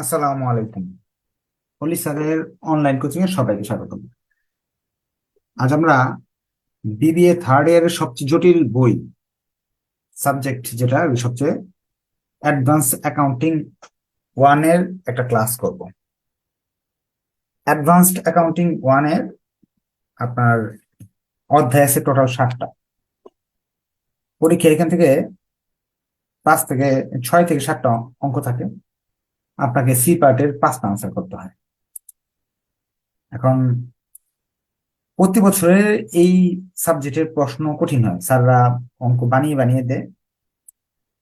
আসসালামু আলাইকুম। হলি স্যারের অনলাইন কোচিং এ সবাইকে স্বাগত। আজ আমরা বিবিএ থার্ড ইয়ারের সবচেয়ে জটিল বই সাবজেক্ট যেটা সবচেয়ে অ্যাডভান্স অ্যাকাউন্টিং ওয়ানের একটা ক্লাস করব। অ্যাডভান্সড অ্যাকাউন্টিং ওয়ানের আপনার অধ্যায় আছে টোটাল ষাটটা পরীক্ষা এখান থেকে পাঁচ থেকে ছয় থেকে সাতটা অঙ্ক থাকে। আপনাকে সি পার্টের পাঁচটা আনসার করতে হয়। এখন, প্রতি বছরের এই সাবজেক্টের প্রশ্ন কঠিন হয়। স্যাররা অঙ্ক বানিয়ে বানিয়ে দেয়।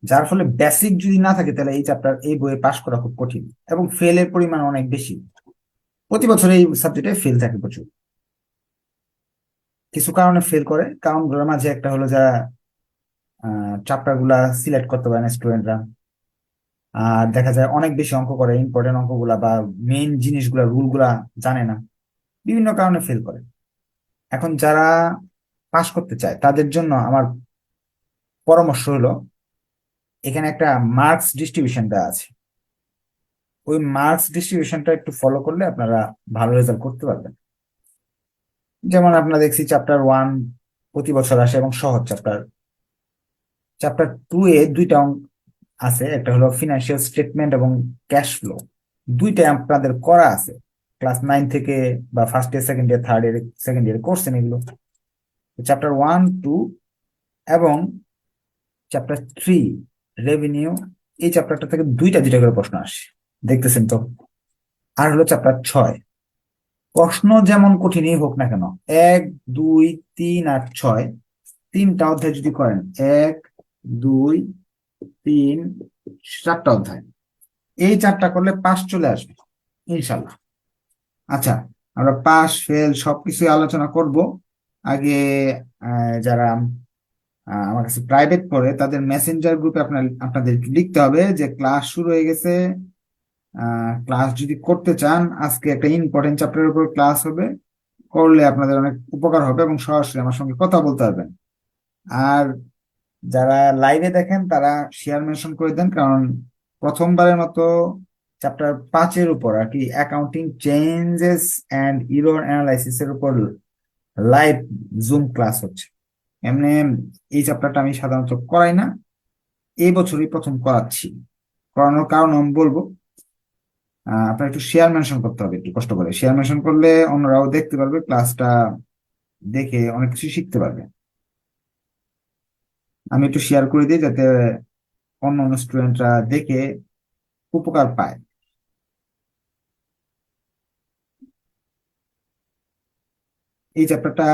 যার ফলে বেসিক যদি না থাকে, তাহলে এই চ্যাপ্টার এই বইয়ে পাশ করা খুব কঠিন এবং ফেলের পরিমাণ অনেক বেশি। প্রতি বছর এই সাবজেক্টে ফেল থাকে প্রচুর। কিছু কারণে ফেল করে। কারণগুলোর মাঝে একটা হলো যা চ্যাপ্টারগুলা সিলেক্ট করতে পারে না স্টুডেন্টরা আর দেখা যায় অনেক বেশি অঙ্ক করে ইম্পর্টেন্ট অঙ্কগুলা বা মেইন জিনিসগুলা রুলগুলা জানে না। বিভিন্ন কারণে ফেল করে। এখন যারা পাশ করতে চায়, তাদের জন্য আমার পরামর্শ হলো, এখানে একটা মার্কস ডিস্ট্রিবিউশন আছে। ওই মার্কস ডিস্ট্রিবিউশনটা একটু ফলো করলে আপনারা ভালো রেজাল্ট করতে পারবেন। যেমন আপনারা দেখছি চ্যাপ্টার ওয়ান প্রতি বছর আসে এবং সহজ চ্যাপ্টার চ্যাপ্টার টু এ দুইটা আছে, একটা হলো ফিনান্সিয়াল স্টেটমেন্ট এবং ক্যাশ ফ্লো দুইটাই আপনাদের করা আছে। ক্লাস নাইন থেকে বা first year second year third year second year করছেন এগুলো। চ্যাপ্টার ওয়ান টু এবং চ্যাপ্টার থ্রি রেভিনিউ এই চ্যাপ্টারটা থেকে দুইটা দুইটা করে প্রশ্ন আসে। দেখতেছেন তো? আর হলো চ্যাপ্টার ছয়। প্রশ্ন যেমন কঠিনই হোক না কেন, এক, দুই, তিন আর ছয়, তিনটা অধ্যায় যদি করেন, এক, দুই তিন, চারটা অধ্যায়। এই চারটা করলে পাস চলে আসবে, ইনশাল্লাহ। আচ্ছা আমরা পাস ফেল সবকিছু আলোচনা করব। আগে যারা আমার কাছে প্রাইভেট পড়ে, তাদের মেসেঞ্জার গ্রুপে আপনার, আপনাদের লিখতে হবে যে ক্লাস শুরু হয়ে গেছে। ক্লাস যদি করতে চান, আজকে একটা ইম্পর্টেন্ট চ্যাপ্টারের উপর ক্লাস হবে। করলে আপনাদের অনেক উপকার হবে এবং সরাসরি আমার সঙ্গে কথা বলতে পারবেন। আর যারা লাইভে দেখেন, তারা শেয়ার মেনশন করে দেন, কারণ প্রথমবারের মতো চ্যাপ্টার পাঁচের উপর আর কি accounting changes and error analysis এর উপর লাইভ জুম ক্লাস হচ্ছে। এমনি এই চ্যাপ্টারটা আমি সাধারণত করাই না, এই বছরই প্রথম করাচ্ছি। করানোর কারণ আমি বলব আপনার একটু শেয়ার মেনশন করতে হবে, একটু কষ্ট করে। শেয়ার মেনশন করলে অন্যরাও দেখতে পারবে ক্লাসটা দেখে অনেক কিছু শিখতে পারবে। আমি একটু শেয়ার করে দিই যাতে অন্য অন্য স্টুডেন্টরা দেখে উপকার পায়। এই চ্যাপ্টারটা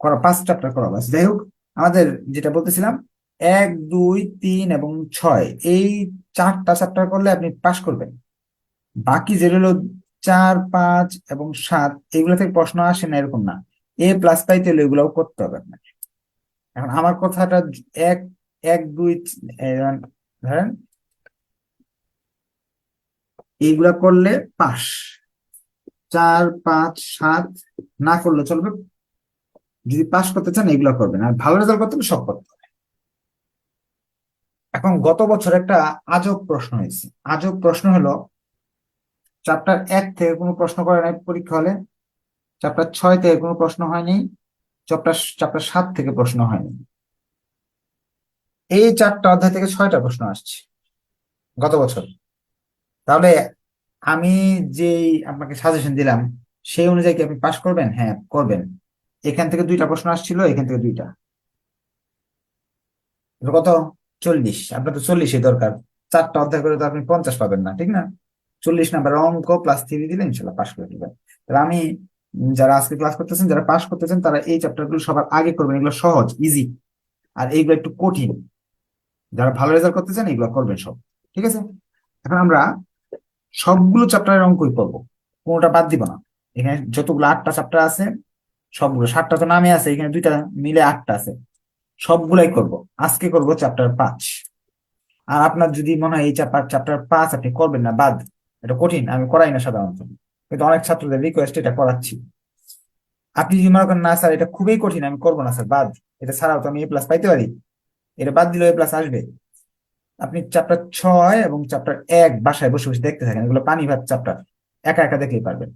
করা পাঁচ চ্যাপ্টার করা বাস যাই হোক, আমাদের যেটা বলতেছিলাম, এক, দুই, তিন এবং ছয়, এই চারটা চ্যাপ্টার করলে আপনি পাশ করবেন। বাকি যেগুলো চার, পাঁচ এবং সাত, এগুলো থেকে প্রশ্ন আসে না, এরকম না। এ প্লাস পাইতে হলে এগুলোও করতে হবে আপনাকে। এখন আমার কথাটা এক এক, দুই ধরেন এইগুলা করলে পাশ চার, পাঁচ, সাত, না করলে চলবে, যদি পাশ করতে চান এগুলো করবেন। আর ভালো রেজাল্ট করতে হলে সব করতে হবে। এখন গত বছর একটা আজব প্রশ্ন হয়েছে। আজব প্রশ্ন হলো চ্যাপ্টার এক থেকে কোনো প্রশ্ন করে নাই, পরীক্ষা হলে। চ্যাপ্টার ছয় থেকে কোনো প্রশ্ন হয়নি। চ্যাপ্টার চ্যাপ্টার সাত থেকে প্রশ্ন হয়নি। এই চারটা অধ্যায় থেকে ছয়টা প্রশ্ন আসছে গত বছর। তাহলে আমি যে আপনাকে সাজেশন দিলাম, সেই অনুযায়ী কি আপনি পাশ করবেন? হ্যাঁ করবেন। এখান থেকে দুইটা প্রশ্ন আসছিল, এখান থেকে দুইটা। কত? চল্লিশ। আপনার তো চল্লিশই দরকার। চারটা অধ্যায় করে তো আপনি পঞ্চাশ পাবেন না, ঠিক না? চল্লিশ নাম্বার অঙ্ক প্লাস থ্রি দিলে ইনশাল্লাহ পাশ করে দিবেন। তাহলে আমি যারা আজকে ক্লাস করতেছেন, যারা পাশ করতেছেন, তারা এই চ্যাপ্টারগুলো সবার আগে করবেন। এগুলো সহজ ইজি আর এইগুলো একটু কঠিন। যারা ভালো রেজাল্ট করতে চান এগুলো করবেন সব। ঠিক আছে? এখন আমরা সবগুলো চ্যাপ্টারের অঙ্কই করব। কোনোটা বাদ দিব না। এখানে যতগুলো আটটা চ্যাপ্টার আছে, সবগুলো সাতটা তো নামে আছে, এখানে দুইটা মিলে আটটা আছে। সবগুলাই করব। আজকে করব চ্যাপ্টার পাঁচ। আর আপনার যদি মনে হয় এই চ্যাপ্টার চ্যাপ্টার পাঁচ আপনি করবেন না, বাদ। এটা কঠিন, আমি করাই না সাধারণত। কিন্তু অনেক ছাত্রদের রিকোয়েস্ট এটা করাচ্ছি। আপনি যদি মনে করেন, না স্যার, এটা খুবই কঠিন, আমি করব না স্যার, বাদ, এটা ছাড়াও তো আমি এ প্লাস পাইতে পারি। এটা বাদ দিলেও এ প্লাস আসবে। আপনি চ্যাপ্টার ছয় এবং চ্যাপ্টার এক বাসায় বসে বসে দেখতে থাকেন, এগুলো পানি ভাত চ্যাপ্টার একা একা দেখলেই পারবেন।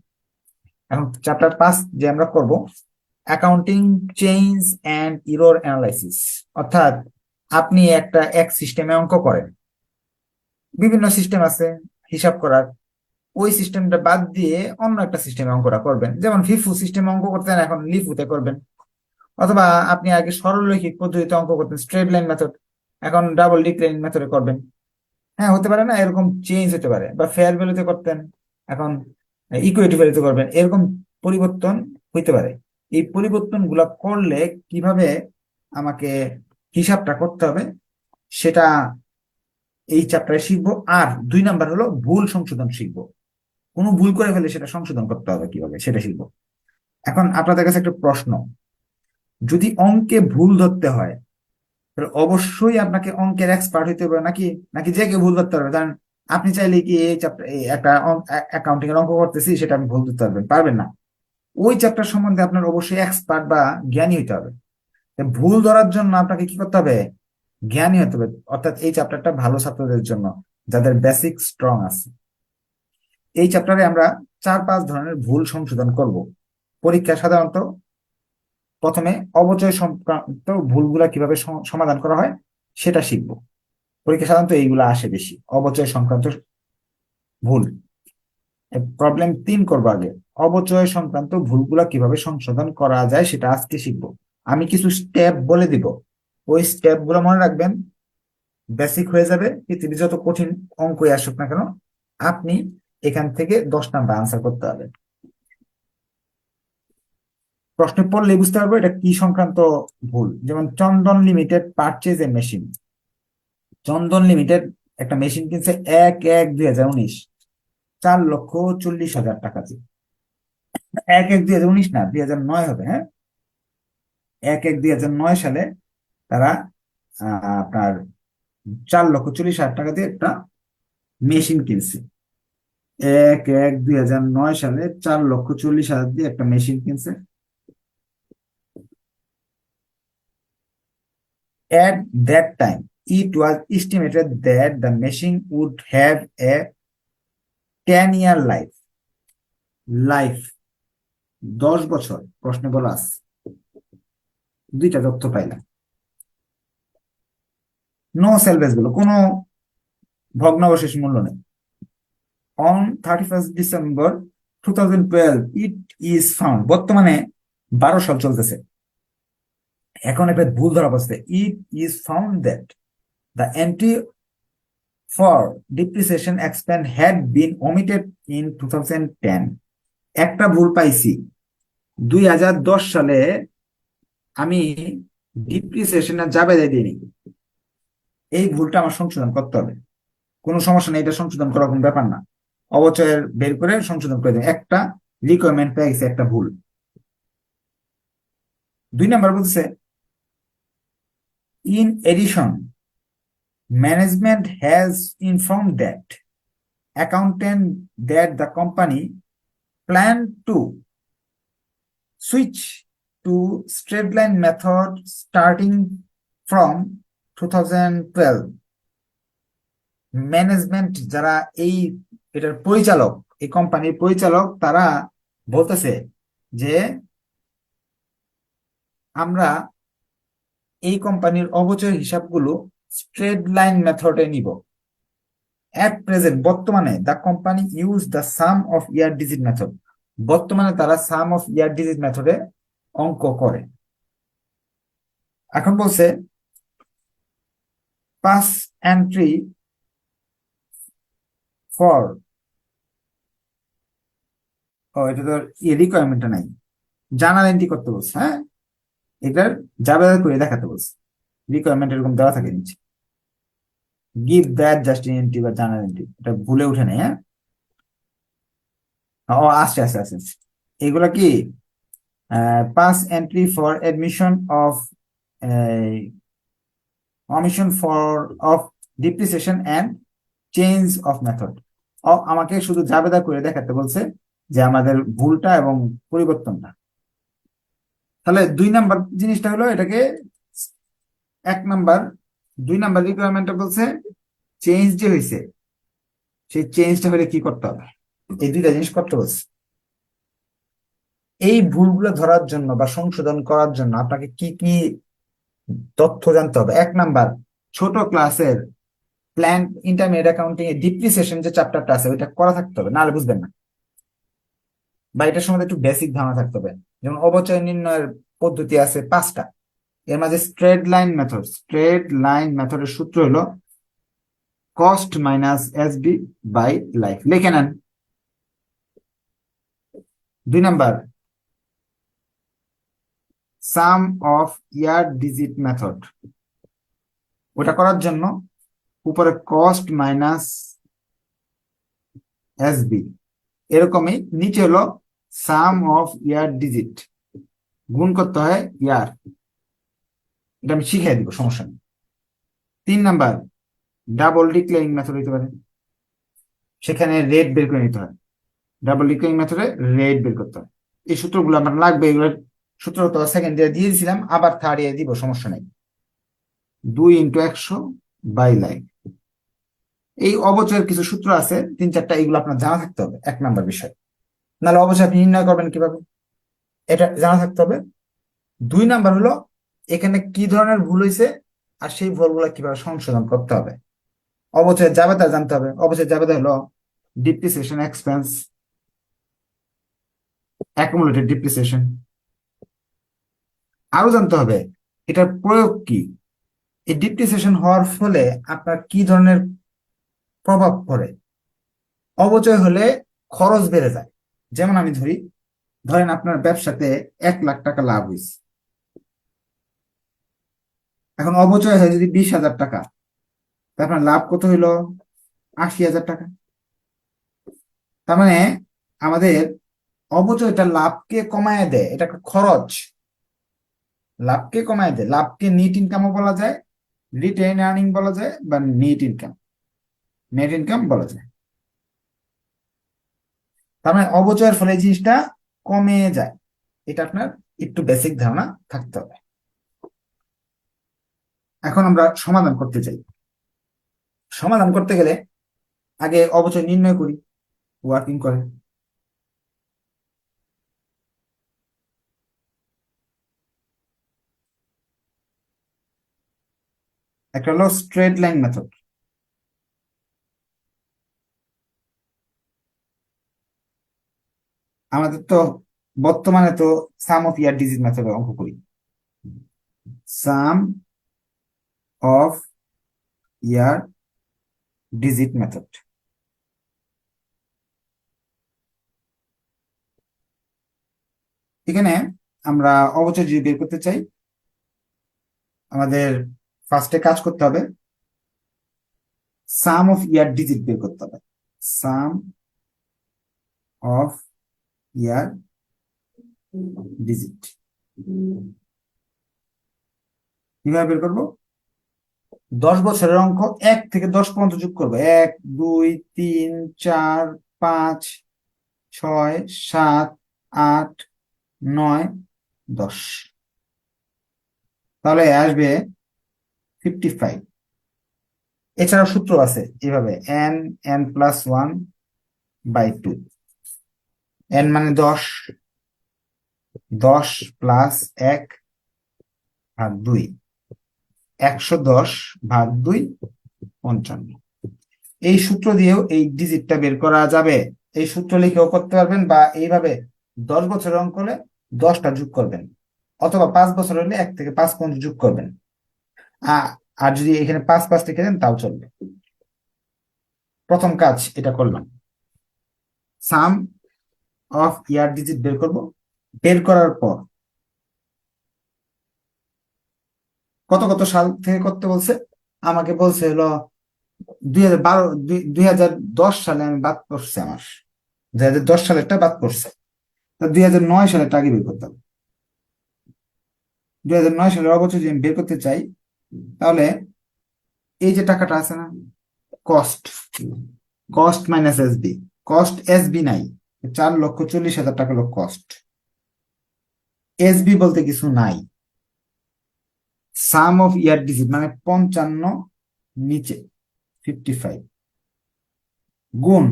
এখন চ্যাপ্টার পাঁচ যে আমরা করব accounting change and error analysis অর্থাৎ আপনি একটা এক সিস্টেমে অঙ্ক করেন। বিভিন্ন সিস্টেম আছে, হিসাব করার। ওই সিস্টেমটা বাদ দিয়ে অন্য একটা সিস্টেমে অঙ্কটা করবেন। যেমন ফিফু সিস্টেমে অঙ্ক করতেন, এখন লিফুতে করবেন। অথবা আপনি আগে সরলরৈখিক পদ্ধতিতে অঙ্ক করতেন স্ট্রেট লাইন মেথড এখন ডাবল ডিক্লাইন মেথডে করবেন। হ্যাঁ হতে পারে না, এরকম চেঞ্জ হতে পারে। বা ফেয়ার ভ্যালুতে করতেন, এখন ইকুইটি ভ্যালুতে করবেন। এরকম পরিবর্তন হইতে পারে। এই পরিবর্তনগুলা করলে কীভাবে আমাকে হিসাবটা করতে হবে, সেটা এই চ্যাপ্টারে শিখব। আর দুই নাম্বার হলো ভুল সংশোধন শিখব। কোনো ভুল করে ফেলে সেটা সংশোধন করতে হবে কীভাবে? সেটা শিখব। এখন আপনাদের কাছে একটা প্রশ্ন। যদি অঙ্কে ভুল ধরতে হয়, তাহলে অবশ্যই আপনাকে অঙ্কের এক্সপার্ট হইতে হবে নাকি? নাকি যে কেউ ভুল ধরতে পারবে? কারণ আপনি চাইলে কি এই চ্যাপ্টার একটা অ্যাকাউন্টিং এর অঙ্ক করতেছি, সেটা আপনি ভুল ধরতে পারবেন পারবেন না। ওই চ্যাপ্টার সম্বন্ধে আপনার অবশ্যই এক্সপার্ট বা জ্ঞানী হইতে হবে। ভুল ধরার জন্য আপনাকে কি করতে হবে? জ্ঞানী হতে হবে। অর্থাৎ এই চ্যাপ্টারটা ভালো ছাত্রদের জন্য, যাদের বেসিক স্ট্রং আছে। এই চ্যাপ্টারে আমরা চার পাঁচ ধরনের ভুল সংশোধন করব। পরীক্ষা সাধারণত প্রথমে অবচয় সংক্রান্ত ভুলগুলা কীভাবে সমাধান করা হয় সেটা শিখব। পরীক্ষা সাধারণত এইগুলা আসে বেশি, অবচয় সংক্রান্ত ভুল। প্রবলেম তিন করব আগে, অবচয় সংক্রান্ত ভুলগুলা কীভাবে সংশোধন করা যায় সেটা আজকে শিখব। আমি কিছু স্টেপ বলে দিব, ওই স্টেপগুলো মনে রাখবেন। বেসিক হয়ে যাবে পৃথিবী যত কঠিন অঙ্কই আসুক না কেন, আপনি এখান থেকে দশ নাম্বার আনসার করতে হবে। প্রশ্নে পড়লে বুঝতে পারব এটা কি সংক্রান্ত ভুল। যেমন, Chandan limited purchase a machine Chandan limited একটা মেশিন কিনছে এক এক দুই হাজার উনিশ। চার লক্ষ চল্লিশ হাজার টাকা দিয়ে। এক এক দুই হাজার উনিশ না, দুই হাজার নয় হবে হ্যাঁ? এক এক দুই হাজার নয় সালে তারা আপনার চার লক্ষ চল্লিশ হাজার টাকা দিয়ে একটা মেশিন কিনছে। এক এক দুই হাজার নয় সালে চার লক্ষ চল্লিশ হাজার দিয়ে একটা মেশিন কিনছে At that time, it was estimated that the machine would have a 10 year life. Life. দশ বছর প্রশ্নে বলা আছে দুইটা তথ্য পাইলাম নো সেলভেজগুলো কোনো ভগ্নাবশেষ মূল্য নেই on thirty first December two thousand twelve it is found বর্তমানে বারো সাল চলতেছে। এখন একটা ভুল ধরা পড়ছে। It is found that the entry for depreciation expend had been omitted in two thousand ten একটা ভুল পাইছি। দুই হাজার দশ সালে আমি ডিপ্রিসিয়েশন যাবে দিইনি। এই ভুলটা আমার সংশোধন করতে হবে। কোনো সমস্যা নেই, এটা সংশোধন করার কোনো ব্যাপার না। অবচয়ের বের করে সংশোধন করে দেবেন একটা রিকোয়ারমেন্ট পেয়ে গেছে, একটা ভুল। দুই নাম্বার বলছে in addition management has inform that accountant that the company plan to switch to straight line method starting from two thousand twelve management যারা এই এটার পরিচালক, এই কোম্পানির পরিচালক তারা বলতেছে যে আমরা এই কোম্পানির অবচয় হিসাবগুলো স্ট্রেট লাইন মেথডে নিব। অ্যাট প্রেজেন্ট বর্তমানে the company use the sum of year digit method বর্তমানে তারা সাম অফ ইয়ার ডিজিট মেথডে অঙ্ক করে। এখন বলছে পাস এন্ট্রি ফর। ও, এটা তো রিকোয়ারমেন্টটা নাই। জার্নাল এন্ট্রি করতে বলছে হ্যাঁ? এটার যাবে করে দেখাতে বলছে। রিকোয়ারমেন্ট এরকম দেওয়া থাকে নিচে। গিভ দ্যাট জাস্ট এন্ট্রি বা জার্নাল এন্ট্রি এটা ভুলে উঠে নেই হ্যাঁ? ও, আসছে আসছে আসছে আসছে। এগুলা কি? Pass entry for admission of omission for of depreciation and change of method আমাকে শুধু জাবেদা করে দেখাতে বলছে যে আমাদের ভুলটা এবং পরিবর্তনটা। তাহলে দুই নাম্বার জিনিসটা হলো এটাকে এক নাম্বার, দুই নাম্বার রিকোয়ারমেন্টটা বলছে চেঞ্জ যে হয়েছে সেই চেঞ্জটা হলে কি করতে হবে? এই দুইটা জিনিস করতে বলছে। এই ভুলগুলো ধরার জন্য বা সংশোধন করার জন্য আপনাকে কি কি তথ্য জানতে হবে? এক নাম্বার, ছোট ক্লাসের প্ল্যান ইন্টারমিডিয়েট অ্যাকাউন্টিং এর ডিপ্রিসিয়েশন যে চ্যাপ্টারটা আছে, ওইটা করা থাকতে হবে, নাহলে বুঝবেন না। বা এটার সম্বন্ধে একটু বেসিক ধারণা থাকতে হবে। যেমন অবচয় নির্ণয়ের পদ্ধতি আছে পাঁচটা। এর মাঝে straight line method straight line মেথডের সূত্র হলো cost minus S B by life লিখে নেন। দুই number sum of year digit method ওটা করার জন্য উপরে কস্ট মাইনাস এস বি এরকমই নিচে হলো সাম অফ ইয়ার ডিজিট গুণ করতে হয় ইয়ার এটা আমি শিখিয়ে দিব, সমস্যা নেই। তিন নাম্বার ডাবল ডিক্লেয়ারিং মেথড হইতে পারে। সেখানে রেট বের করে নিতে হয়। ডাবল ডিক্লেয়ারিং মেথডে রেট বের করতে হয়। এই সূত্রগুলো আমার লাগবে, এগুলো সূত্র তো সেকেন্ড ইয়ার দিয়ে দিয়েছিলাম আবার থার্ড ইয়ার দিব, সমস্যা নেই। দুই ইন্টু একশো বাই লাইন এই অবচয়ের কিছু সূত্র আছে, তিন চারটা, এগুলো আপনার জানা থাকতে হবে, এক নাম্বার বিষয়। নাহলে অবচয় আপনি নির্ণয় করবেন কীভাবে? এটা জানা থাকতে হবে। দুই নাম্বার হলো, এখানে কি ধরনের ভুল হয়েছে আর সেই ভুলগুলো কীভাবে সংশোধন করতে হবে? অবচয়ের জাবেদা জানতে হবে। অবচয়ের জাবেদা হলো ডিপ্রিসিয়েশন এক্সপেন্স অ্যাকুমুলেটেড ডিপ্রিসিয়েশন আরও জানতে হবে, এটার প্রয়োগ কি? এই ডিপ্রিসিয়েশন হওয়ার ফলে আপনার কি ধরনের প্রভাব পড়ে। অবচয় হলে খরচ বেড়ে যায়। যেমন আমি ধরি, ধরেন আপনার ব্যবসাতে এক লাখ টাকা লাভ হয়েছে। এখন অবচয় হয় যদি বিশ হাজার টাকা আপনার লাভ কত হইল? আশি হাজার টাকা। তার মানে আমাদের অবচয়টা লাভকে কমায় দেয়। এটা একটা খরচ। লাভকে কমায় দেয়। লাভকে নিট ইনকামও বলা যায় রিটেন আর্নিং বলা যায় বা নেট ইনকাম নেট ইনকাম বলা যায়। তার মানে অবচয়ের ফলে জিনিসটা কমে যায়। এটা আপনার একটু বেসিক ধারণা থাকতে হবে। এখন আমরা সমাধান করতে চাই। সমাধান করতে গেলে আগে অবচয় নির্ণয় করি ওয়ার্কিং করে। একটা হলো স্ট্রেট লাইন মেথড আমাদের তো বর্তমানে তো সাম অফ ইয়ার ডিজিট মেথডে অঙ্ক করি। Sum of year digit method এখানে আমরা অবচয় যদি বের করতে চাই, আমাদের ফার্স্টে কাজ করতে হবে। সাম অফ ইয়ার ডিজিট বের করতে হবে। সাম অফ ইয়ার ডিজিট কীভাবে বের করব? দশ বছরের অঙ্ক এক থেকে দশ পর্যন্ত যোগ করব। এক, দুই, তিন, চার, পাঁচ, ছয়, সাত, আট, নয়, দশ। তাহলে আসবে ফিফটি ফাইভ এছাড়াও সূত্র আছে এভাবে N N plus one by two N মানে দশ দশ প্লাস এক ভাগ দুই, একশো দশ ভাগ দুই পঞ্চান্ন। এই সূত্র দিয়েও এই ডিজিটটা বের করা যাবে। এই সূত্র লিখেও করতে পারবেন বা এইভাবে দশ বছর অঙ্ক হলে দশটা যোগ করবেন অথবা পাঁচ বছর হলে এক থেকে পাঁচ পর্যন্ত যোগ করবেন। আর যদি এখানে পাঁচ পাঁচ লিখে দেন তাও চলবে। প্রথম কাজ এটা করলাম। সাম অফ ইয়ার ডিজিট বের করব। বের করার পর কত কত সাল থেকে করতে বলছে? আমাকে বলছে হলো দুই হাজার বারো, দুই হাজার দশ সালে আমি বাদ করছি আমার। দুই হাজার দশ সালেরটা বাদ করছে দুই হাজার নয় সালেরটা আগে বের করতে হবে দুই হাজার নয় সালের অবচয় যদি আমি বের করতে চাই, তাহলে এই যে টাকাটা আছে না cost cost minus S B cost S B নাই। চার লক্ষ চল্লিশ হাজার টাকা হলো কস্ট এস বি বলতে কিছু নাই। সাম অফ ইয়ার ডিজিট মানে পঞ্চান্ন নিচে ফিফটি ফাইভ গুণ,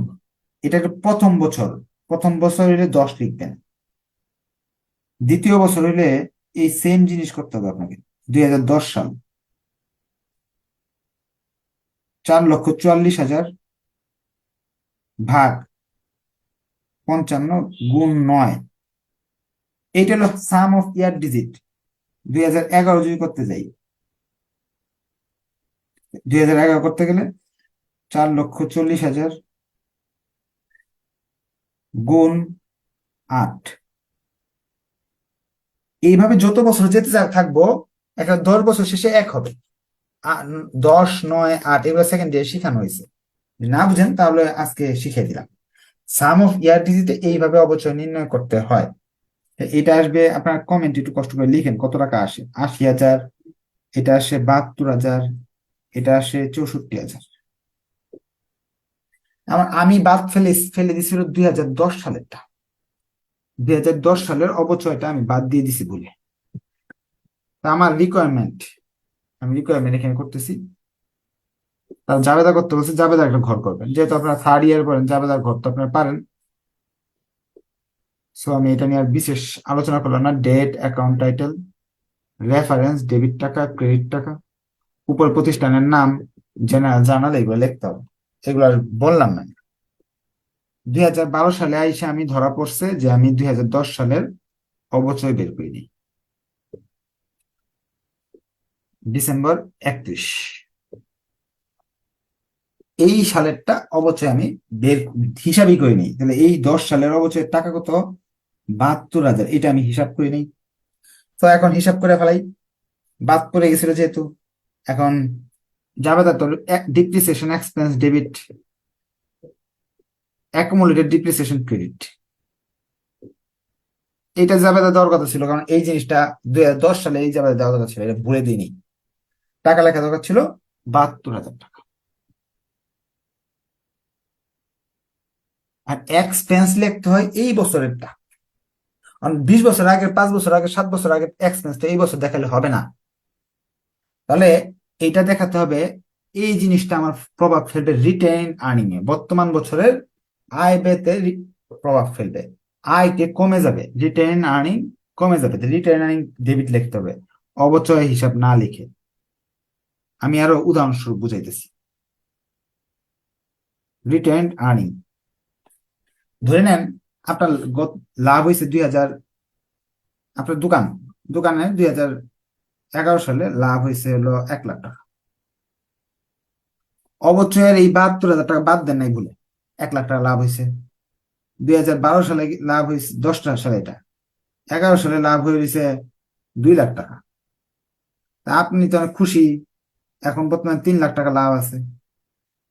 এটা প্রথম বছর। প্রথম বছর হইলে দশ লিখবেন। দ্বিতীয় বছর হইলে এই সেম জিনিস করতে হবে আপনাকে, দুই হাজার দশ সাল। চার লক্ষ চুয়াল্লিশ হাজার ভাগ পঞ্চান্ন গুণ নয়। এইটা হলো সাম অফ ইয়ার ডিজিট দুই হাজার এগারো যদি করতে যাই। দুই হাজার এগারো করতে গেলে চার লক্ষ চল্লিশ হাজার গুণ আট। এইভাবে যত বছর যেতে থাকব, একটা দশ বছর শেষে এক হবে। দশ, নয়, আট, এগুলো সেকেন্ড ইয়ার শিখানো হয়েছে। না বুঝেন, তাহলে আজকে শিখিয়ে দিলাম। সাম অফ ইয়ার ডিজিটে এইভাবে অবচয় নির্ণয় করতে হয়। এটা আসবে আপনার কমেন্ট একটু কষ্ট করে লিখেন, কত টাকা আসে? আশি হাজার, এটা আসে বাহাত্তর হাজার, এটা আসে চৌষট্টি হাজার। আমার আমি বাদ ফেলে ফেলে দিছিল দুই হাজার দশ সালেরটা। দুই হাজার দশ সালের অবচয়টা আমি বাদ দিয়ে দিছি বলে। আমার রিকোয়ারমেন্ট আমি রিকোয়ারমেন্ট এখানে করতেছি। জাবেদা করতে বলছে জাবেদা একটা ঘর করবেন। যেহেতু আপনারা থার্ড ইয়ার করেন জাবেদার ঘর তো আপনারা পারেন। সো আমি এটা নিয়ে আর বিশেষ আলোচনা করলাম না। Date account title reference debit টাকা ক্রেডিট টাকা, উপর প্রতিষ্ঠানের নাম জেনারেল জার্নাল এগুলো লিখতে হবে। এগুলো আর বললাম না। দুই হাজার বারো সালে আইসে আমি ধরা পড়ছে যে আমি দুই হাজার দশ সালের অবচয় বের করিনি। ডিসেম্বর একত্রিশ। এই সালেরটা অবচয় আমি বের হিসাবই করে নিই। তাহলে এই দশ সালের অবচয়ের টাকা কত? বাহাত্তর হাজার। এটা আমি হিসাব করে নিই। তো এখন হিসাব করে ফেলাই। বাদ পড়ে গেছিল যেহেতু। এখন জাবেদা তো depreciation expense debit accumulated depreciation credit এটা জাবেদা দেওয়ার কথা ছিল, কারণ এই জিনিসটা দুই হাজার দশ সালে এই জাবেদা দেওয়ার কথা ছিল, এটা ভুলে দিইনি। টাকা লেখা দরকার ছিল বাহাত্তর হাজার টাকা। আর এক্সপেন্স লিখতে হয় এই বছরেরটা। বিশ বছর আগে পাঁচ বছর আগে সাত বছর আগে এক্সপেন্সটা এই বছর দেখালে হবে না। তাহলে এইটা দেখাতে হবে, এই জিনিসটা আমার প্রভাব ফেলবে রিটেন আর্নিং এ। বর্তমান বছরের আয় রি- প্রভাব ফেলবে। আয়কে কমে যাবে রিটেন আর্নিং কমে যাবে। রিটেন আর্নিং ডেবিট লিখতে হবে, অবচয় হিসাব না লিখে। আমি আরও উদাহরণস্বরূপ বুঝাইতেছি। রিটেন আর্নিং ধরে নেন আপনার লাভ হয়েছে দুই হাজার, আপনার দোকান, দোকানে দুই হাজার এগারো সালে লাভ হয়েছে হলো এক লাখ টাকা। অবচয়ের এই বাহাত্তর হাজার টাকা বাদ দেন নাই ভুলে এক লাখ টাকা লাভ হয়েছে। দুই হাজার বারো সালে লাভ হয়েছে দশটা সালে এটা, এগারো সালে লাভ হয়ে হয়েছে দুই লাখ টাকা। তা আপনি তো অনেক খুশি, এখন বর্তমানে তিন লাখ টাকা লাভ আছে।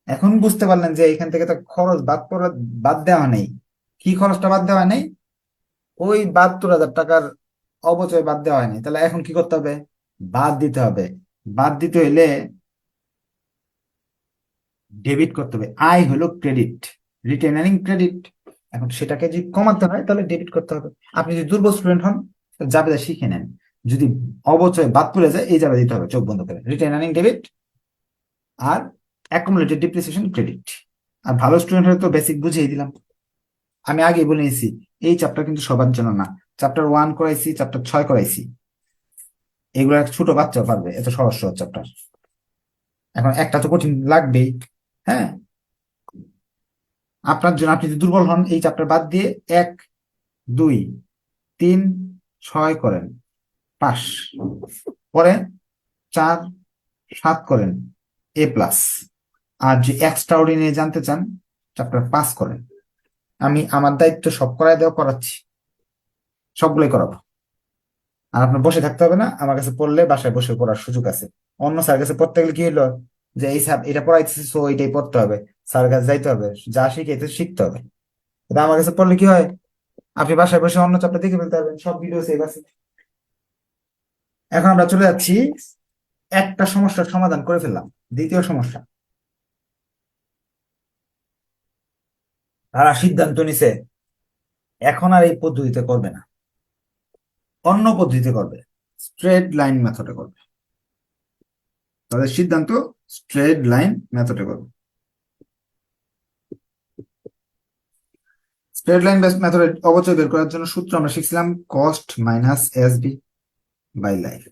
এখন বুঝতে পারলেন যে এখান থেকে তো খরচ বাদ পড়া বাদ দেওয়া নেই। কি খরচটা বাদ দেওয়া নেই? ওই বাহাত্তর হাজার টাকার অবচয় বাদ দেওয়া হয়নি। তাহলে এখন কি করতে হবে? বাদ দিতে হবে। বাদ দিতে হইলে ডেবিট করতে হবে। আয় হলো ক্রেডিট রিটেনারিং ক্রেডিট এখন সেটাকে যদি কমাতে হয়, তাহলে ডেবিট করতে হবে। আপনি যদি দুর্বল স্টুডেন্ট হন জাবেদা শিখে নেন। যদি অবচয় বাদ পড়ে যায়, এই জাবেদা দিতে হবে চোখ বন্ধ করে। রিটেনারিং ডেবিট আর অ্যাকুমুলেটেড ডিপ্রিসিয়েশন ক্রেডিট আর ভালো স্টুডেন্ট হলে তো বেসিক বুঝিয়ে দিলাম। আমি আগে বলে নিয়েছি এই চ্যাপ্টার কিন্তু সবার জন্য না। চ্যাপ্টার ওয়ান করাইছি চ্যাপ্টার ছয় করাইছি। এগুলো ছোট বাচ্চা পারবে, এত সহজ সহজ চ্যাপ্টার এখন একটা তো কঠিন লাগবেই হ্যাঁ? আপনার জন্য আপনি যদি দুর্বল হন, এই চ্যাপ্টার বাদ দিয়ে এক, দুই, তিন, ছয় করেন। পাস পরে চার, সাত করেন। এ প্লাস আর যে এক্সট্রা অর্ডিনারি জানতে চান চ্যাপ্টার পাস করেন আমি আমার দায়িত্ব সব করাই দেওয়া করাচ্ছি। সবগুলোই করাবো। আর আপনার বসে থাকতে হবে না, আমার কাছে পড়লে বাসায় বসে পড়ার সুযোগ আছে। অন্য স্যার কাছে পড়তে গেলে কি হলো? যে এই স্যার এটা পড়াইতেছে সো এটাই পড়তে হবে। স্যার কাছে যাইতে হবে, যা শিখে শিখাইতে শিখতে হবে। কিন্তু আমার কাছে পড়লে কি হয়? আপনি বাসায় বসে অন্য চ্যাপ্টার দেখে ফেলতে পারবেন, সব ভিডিও সেভ আছে। এখন আমরা চলে যাচ্ছি, একটা সমস্যার সমাধান করে ফেললাম। দ্বিতীয় সমস্যা। তারা সিদ্ধান্ত নিছে, এখন আর এই পদ্ধতিতে করবে না। অন্য পদ্ধতিতে করবে। স্ট্রেট লাইন মেথডে করবে। তাদের সিদ্ধান্ত স্ট্রেট লাইন মেথডে করবে। স্ট্রেট লাইন বেস মেথডের অবচয় বের করার জন্য সূত্র আমরা শিখছিলাম cost minus S by life.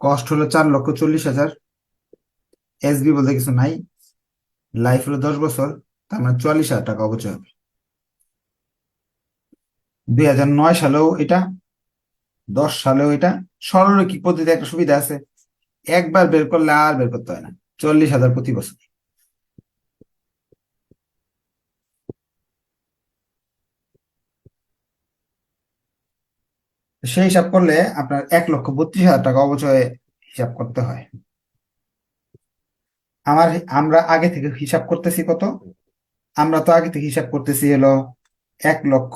Cost হলো চার লক্ষ চল্লিশ হাজার এসবি বলতে কিছু নাই, লাইফ হলো দশ বছর তার মানে চুয়াল্লিশ হাজার টাকা অবচয় হবে। দুই হাজার নয় সালেও এটা, দশ সালেও এটা। সরলরৈখিক পদ্ধতিতে একটা সুবিধা আছে? একবার বের করলে আর বের করতে হয় না। চল্লিশ হাজার প্রতি বছর। সেই হিসাব করলে আপনার এক লক্ষ বত্রিশ হাজার টাকা অবচয় হিসাব করতে হয়। আমার, আমরা আগে থেকে হিসাব করতেছি কত? আমরা তো আগে থেকে হিসাব করতেছি হলো এক লক্ষ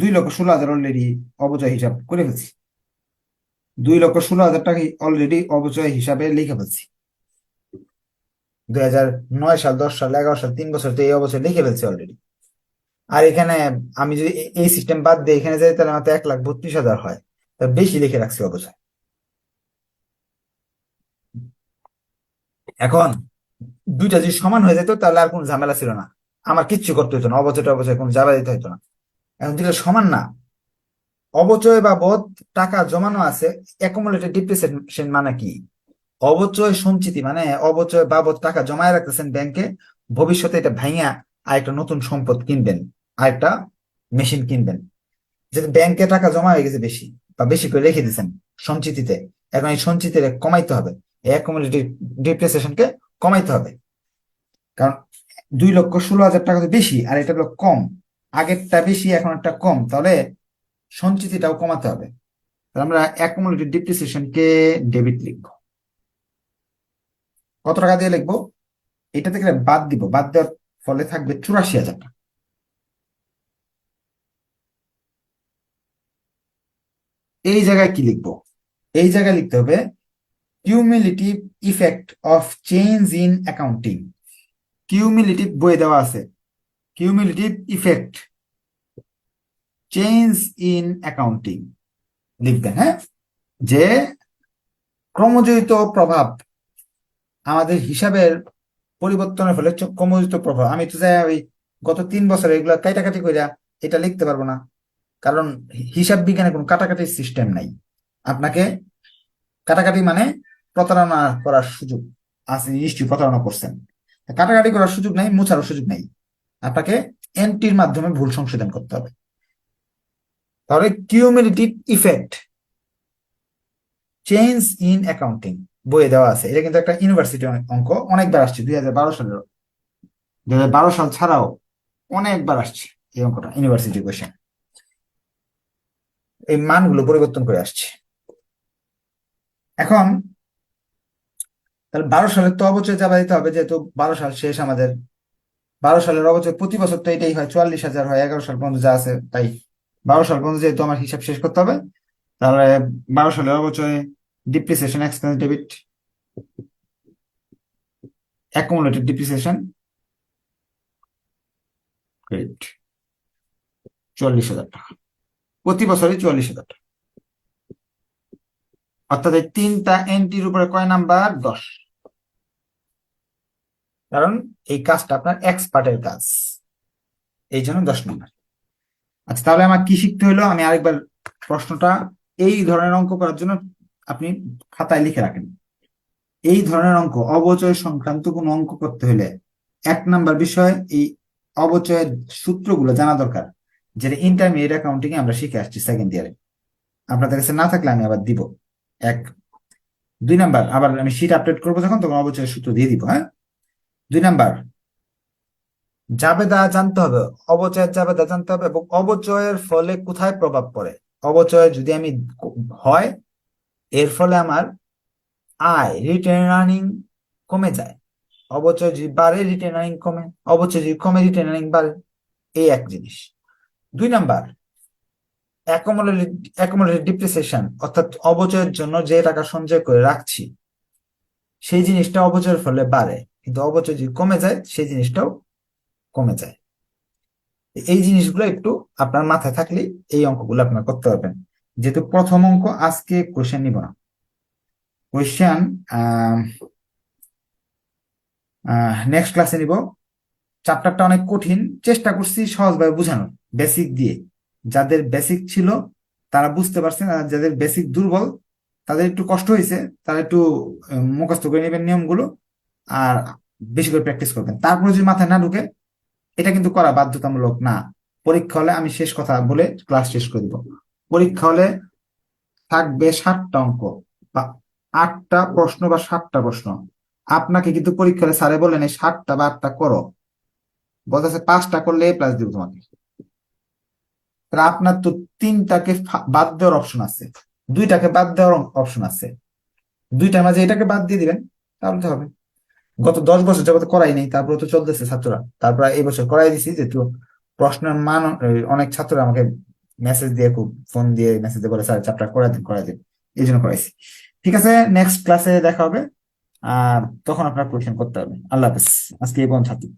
দুই লক্ষ ষোলো হাজার অলরেডি অবচয় হিসাব করে ফেলছি। দুই লক্ষ ষোলো হাজার টাকা অলরেডি অবচয় হিসাবে লিখে ফেলছি। দুই হাজার নয় সাল, দশ সাল, এগারো সাল, তিন বছর তো এই অবচয় লিখে ফেলছি অলরেডি আর এখানে আমি যদি এই সিস্টেম বাদ দিয়ে এখানে যাই, তাহলে আমার তো এক লাখ বত্রিশ হাজার হয়। তা বেশি লিখে রাখছি অবচয়। এখন দুইটা যদি সমান হয়ে যেত, তাহলে আর কোনো ঝামেলা ছিল না। আমার কিচ্ছু করতে হতো না, অবচয় অবচয় কোনো জ্বালা দিতে হতো না। এখন দুইটা সমান না, অবচয় বাবদ টাকা জমানো আছে অ্যাকুমুলেটেড মানে কি? অবচয় সঞ্চিতি মানে অবচয় বাবদ টাকা জমায় রাখতেছেন ব্যাংকে ভবিষ্যতে এটা ভাঙিয়া আর একটা নতুন সম্পদ কিনবেন আর একটা মেশিন কিনবেন। যেহেতু ব্যাংকে টাকা জমা হয়ে গেছে বেশি, বা বেশি করে রেখে দিয়েছেন সঞ্চিতিতে, এখন এই সঞ্চিতিতে কমাইতে হবে এই ডিপ্রিসিয়েশনকে কমাইতে হবে। কারণ দুই লক্ষ ষোলো হাজার টাকা তো বেশি, আর এটা হলো কম। আগেরটা বেশি, এখন একটা কম। তাহলে সঞ্চিতিটাও কমাতে হবে। আমরা অ্যাকুমুলেটেড ডিপ্রিসিয়েশনকে ডেবিট লিখব। কত টাকা দিয়ে লিখব? এটা থেকে বাদ দিব। বাদ দেওয়ার ফলে থাকবে চুরাশি হাজার টাকা। এই জায়গায় কি লিখব? এই জায়গায় লিখতে হবে cumulative effect of change in accounting cumulative বই দেওয়া আছে। Cumulative effect change in accounting লিখবেন হ্যাঁ? যে ক্রমজয়িত প্রভাব আমাদের হিসাবের পরিবর্তনের ফলে ক্রমজয়িত প্রভাব। আমি তো যাই ওই গত তিন বছর এগুলা কাটাকাটি কইরা এটা লিখতে পারব না। কারণ হিসাব বিজ্ঞানে কোনো কাটাকাটির সিস্টেম নাই। আপনাকে কাটাকাটি মানে প্রতারণা করার সুযোগ আছে, নিশ্চয়ই প্রতারণা করছেন। কাটাকাটি করার সুযোগ নাই মোছারও সুযোগ নাই। আপনাকে এন্ট্রির মাধ্যমে ভুল সংশোধন করতে হবে। তাহলে cumulative effect change in accounting বইয়ে দেওয়া আছে। এটা কিন্তু একটা ইউনিভার্সিটি অঙ্ক, অনেকবার আসছে, দুই হাজার বারো সালের দুই হাজার বারো সাল ছাড়াও অনেকবার আসছে এই অঙ্কটা ইউনিভার্সিটি কোয়েশ্চেন এই মানগুলো পরিবর্তন করে আসছে। এখন তাহলে বারো সালের তো অবচয় চাপা দিতে হবে, যেহেতু বারো সাল শেষ আমাদের। বারো সালের অবচয় প্রতি বছর তো এটাই হয়, চুয়াল্লিশ হাজার হয়, এগারো সাল পর্যন্ত যা আছে তাই। বারো সাল পর্যন্ত যেহেতু আমার হিসাব শেষ করতে হবে, তাহলে বারো সালের অবচয় depreciation expense debit accumulated depreciation credit চুয়াল্লিশ হাজার টাকা। প্রতি বছরই চুয়াল্লিশ হাজার টাকা। অর্থাৎ তিনটা এন্ট্রির উপরে কয় নাম্বার? দশ। কারণ এই কাজটা আপনার এক্সপার্টের কাজ। এই জন্য দশ নম্বর। আচ্ছা তাহলে আমার কি শিখতে হলো? আমি আরেকবার প্রশ্নটা এই ধরনের অঙ্ক করার জন্য আপনি খাতায় লিখে রাখেন। এই ধরনের অঙ্ক, অবচয় সংক্রান্ত কোনো অঙ্ক করতে হলে এক নাম্বার বিষয় এই অবচয়ের সূত্রগুলো জানা দরকার, যেটা ইন্টারমিডিয়েট অ্যাকাউন্টিং এ আমরা শিখে আসছি সেকেন্ড ইয়ারে আপনাদের কাছে না থাকলে আমি আবার দিব। এক। দুই নাম্বার, আবার আমি শিট আপডেট করব যখন, তখন অবচয়ের সূত্র দিয়ে দিব হ্যাঁ? দুই নাম্বার, জাবেদা জানতে হবে, অবচয়ের জাবেদা জানতে হবে এবং অবচয়ের ফলে কোথায় প্রভাব পড়ে? অবচয় যদি আমি হয়, এর ফলে আমার আয় রিটেন আর্নিং কমে যায়। অবচয় যদি বাড়ে রিটেন আর্নিং কমে। অবচয় যদি কমে রিটেন আর্নিং বাড়ে। এই এক জিনিস। দুই নাম্বার অ্যাকুমুলেটেড ডিপ্রিসিয়েশন অর্থাৎ অবচয়ের জন্য যে টাকা সঞ্চয় করে রাখছি, সেই জিনিসটা অবচয়ের ফলে বাড়ে। কিন্তু অবচয় যদি কমে যায়, সেই জিনিসটাও কমে যায়। এই জিনিসগুলো একটু আপনার মাথায় থাকলে এই অঙ্কগুলো আপনার করতে পারবেন। যেহেতু প্রথম অঙ্ক, আজকে কোশ্চেন নিব না। কোশ্চেন নেক্সট ক্লাসে নিব। চ্যাপ্টারটা অনেক কঠিন। চেষ্টা করছি সহজভাবে বোঝানোর বেসিক দিয়ে। যাদের বেসিক ছিল, তারা বুঝতে পারছেন, আর যাদের বেসিক দুর্বল, তাদের একটু কষ্ট হয়েছে, তারা একটু মুখস্থ করে নেবেন নিয়মগুলো। আর বেশি করে প্র্যাকটিস করবেন। তারপরে যদি মাথায় না ঢুকে, এটা কিন্তু করা বাধ্যতামূলক না। পরীক্ষা হলে আমি শেষ কথা বলে ক্লাস শেষ করে দিব। পরীক্ষা হলে থাকবে সাতটা অঙ্ক বা আটটা প্রশ্ন বা সাতটা প্রশ্ন। আপনাকে কিন্তু পরীক্ষা হলে স্যারে বললেন এই সাতটা বা আটটা করো। বলতেছে পাঁচটা করলে এ প্লাস দিব তোমাকে। আপনার তো তিনটাকে বাদ দেওয়ার অপশন আছে। দুইটাকে বাদ দেওয়ার অপশন আছে। দুইটার মাঝে এটাকে বাদ দিয়ে দিবেন, তাহলে তো হবে। গত দশ বছর যাবত করাই নাই তারপরে তো চলতেছে ছাত্ররা। তারপরে এই বছর করাই দিছি যেহেতু প্রশ্নের মান অনেক ছাত্ররা আমাকে মেসেজ দিয়ে খুব ফোন দিয়ে মেসেজ দিয়ে বলে, স্যার চ্যাপ্টার করাই দিন করাই দিন। এই জন্য করাইছি। ঠিক আছে নেক্সট ক্লাসে দেখা হবে। আর তখন আপনার কোয়েশ্চেন করতে হবে। আল্লাহ হাফেজ। আজকে এই বন্ধ থাকি